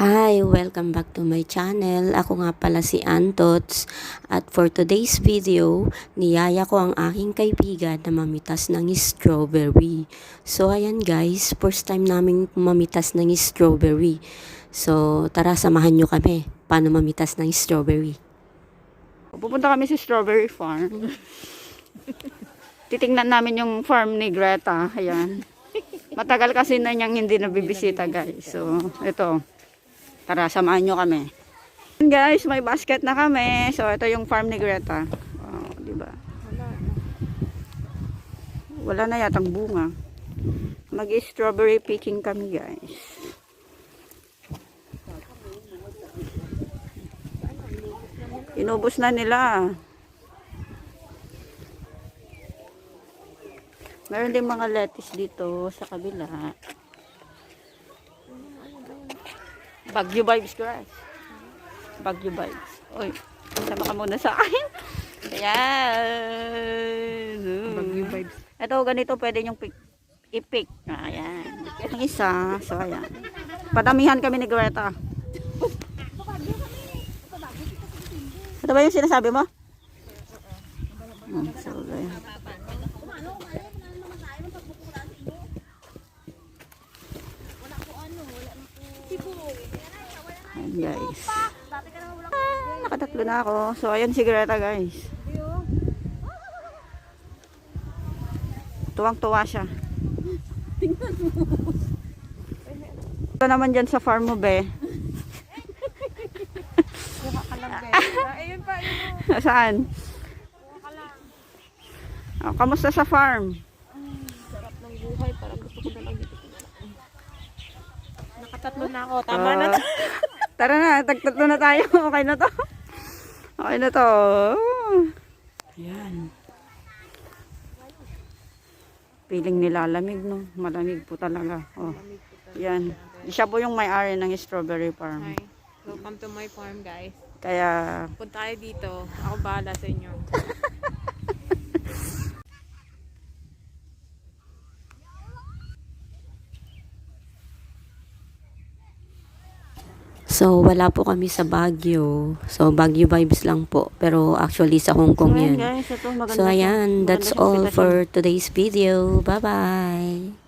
Hi! Welcome back to my channel. Ako nga pala si Antots at for today's video, niyaya ko ang aking kaibigan na mamitas ng strawberry. So ayan guys, first time namin mamitas ng strawberry. So tara samahan nyo kami paano mamitas ng strawberry. Pupunta kami sa strawberry farm. Titingnan namin yung farm ni Greta. Ayan. Matagal kasi na niyang hindi nabibisita guys. So, ito. Tara, samahan nyo kami. Guys, may basket na kami. So, ito yung farm ni Greta. Oh, di ba? Wala na yatang bunga. Mag-strawberry picking kami guys. Inubos na nila. Meron din mga lettuce dito sa kabila. Bagyo vibes, guys. Bagyo vibes. Oy, sama ka muna sa akin. Ayan. Bagyo vibes. Ito, ganito pwede yung pick, i-pick. Ayan. Ang isa. So, ayan. Padamihan kami ni Greta. Ito ba yung sinasabi mo? Hmm, so, ayan. Ayan guys. Ah, nakatatlo na ako. So, ayan si Greta guys. Tuwang-tuwa siya. Ito naman dyan sa farm mo, be. Ayun pa, yun. Saan? Oh, kamusta sa farm? Sarap ng buhay. Parang gusto ko na lang dito. Nakatatlo na ako. Tama na. Ah, Tara na, tagtatlo na tayo. Okay na to. Okay na to. Ayan. Piling nilalamig, no? Malamig po talaga. Oh. Yan. Siya po yung may-ari ng strawberry farm. Hi. Welcome to my farm, guys. Kaya, Punta tayo dito. Ako bahala sa inyo. So wala po kami sa Baguio. So Baguio vibes lang po. Pero actually sa Hong Kong yan. So ayan, that's all for today's video. Bye-bye!